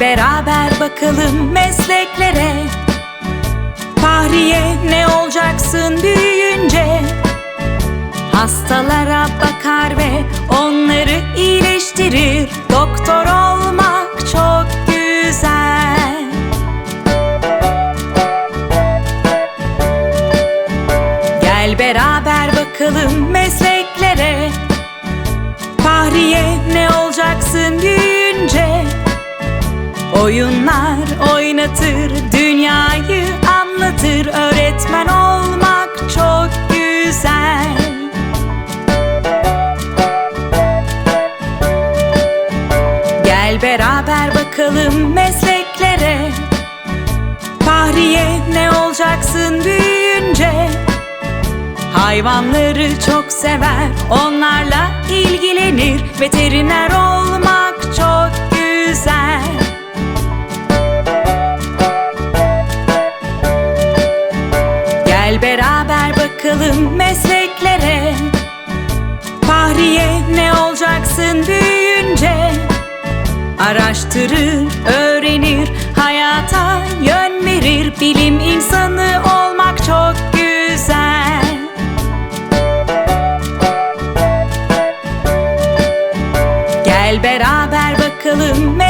Beraber bakalım mesleklere. Fahriye ne olacaksın büyüyünce? Hastalara bakar ve onları iyileştirir. Doktor olmak çok güzel. Gel beraber bakalım mesleklere Oyunlar oynatır, dünyayı anlatır. Öğretmen olmak çok güzel. Gel beraber bakalım mesleklere. Fahriye ne olacaksın büyüyünce? Hayvanları çok sever, onlarla ilgilenir. Veteriner Beraber bakalım mesleklere. Fahriye ne olacaksın büyüyünce? Araştırır, öğrenir, hayata yön verir. Bilim insanı olmak çok güzel. Gel beraber bakalım mesleklere